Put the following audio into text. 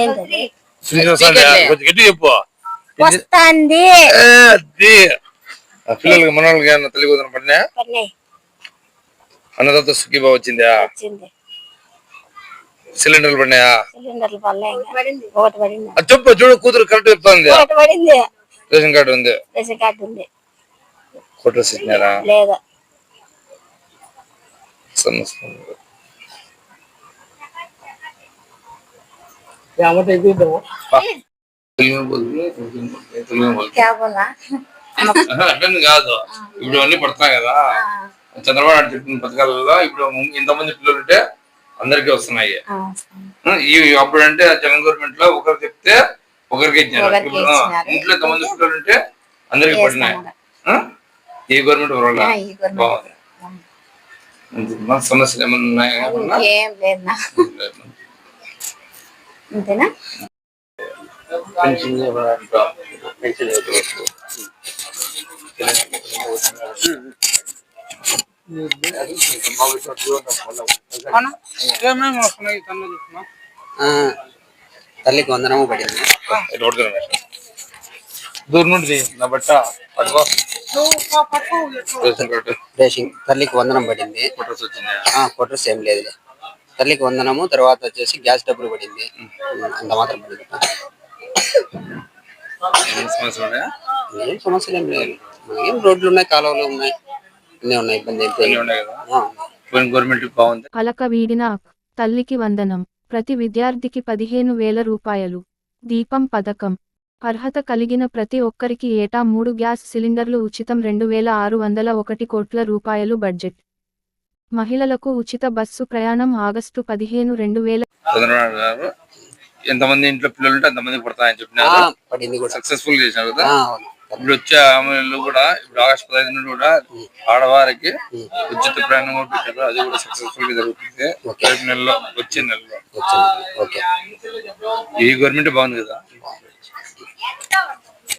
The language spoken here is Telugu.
ఏంటది? గట్టి చెప్పు. వస్తాంది. పిల్లలకి మనవాళ్ళకి ఏమన్నా తల్లి కూతురు పడినా అన్నదాత సుఖీబా వచ్చిందా? వచ్చింది. సిలిండర్లు పడినాయా? చెప్పు చూడు కూతురు కరెక్ట్ చెప్తాంది. ఒకటి పడింది. రేషన్ కార్డు ఉంది. రేషన్ కార్డు ఉంది. ఫోటోస్ ఇచ్చినారా లేదా. సన్న అట్లని కాదు. ఇప్పుడు అన్ని పడుతున్నాయి కదా. చంద్రబాబు నాయుడు చెప్పిన పథకాలలో ఇప్పుడు ఇంతమంది పిల్లలు ఉంటే అందరికీ వస్తున్నాయి. ఆ, ఈ అప్పుడు అంటే జగన్ గవర్నమెంట్లో ఒకరు చెప్తే ఒకరికి ఇచ్చారు ఇప్పుడు. ఇంట్లో ఎంతమంది పిల్లలు ఉంటే అందరికి పడినాయి? ఈ గవర్నమెంట్ గవర్నమెంట్. బాగుంది. సమస్యలు ఏమన్నా ఉన్నాయా? అంతేనా? తల్లికి వందనము పడింది. దూరం నుండి నా బట్ట పట్టుకో. Ration card. రేషన్ తల్లికి వందనం పడింది. ఫోటోస్ ఏం లేదులే. తల్లికి వందనము తర్వాత వచ్చేసి గ్యాస్ డబ్బులు పడింది. అంత మాత్రం పడింది సమస్యలు ఏం సమస్యలు ఏం లేదు మనకేం రోడ్లు ఉన్నాయి కాలువలు ఉన్నాయి అన్నీ ఉన్నాయి ఇబ్బంది ఏం గవర్నమెంట్ బాగుంది? అలక వీడిన. తల్లికి వందనం ప్రతి విద్యార్థికి పదిహేను వేల రూపాయలు. దీపం పథకం. అర్హత కలిగిన ప్రతి ఒక్కరికి ఏటా మూడు గ్యాస్ సిలిండర్లు ఉచితం రెండు వేల ఆరు వందల ఒకటి కోట్ల రూపాయలు బడ్జెట్. మహిళలకు ఉచిత బస్సు ప్రయాణం ఆగస్టు పదిహేను రెండు వేల ఎంతమంది ఇంట్లో పిల్లలు ఉంటే అంతమంది పడతాయని ఆ, చెప్పినారు సక్సెస్ఫుల్ చేసినారు కదా. ఇప్పుడు వచ్చే హామీలు కూడా ఇప్పుడు ఆగస్టు పదహైదు నుండి కూడా ఆడవారికి ఉచిత ప్రయాణం కూడా పెట్టారు. అది కూడా సక్సెస్ఫుల్గా జరుగుతుంది రేపు నెలలో వచ్చే నెలలో. ఈ గవర్నమెంట్ బాగుంది కదా?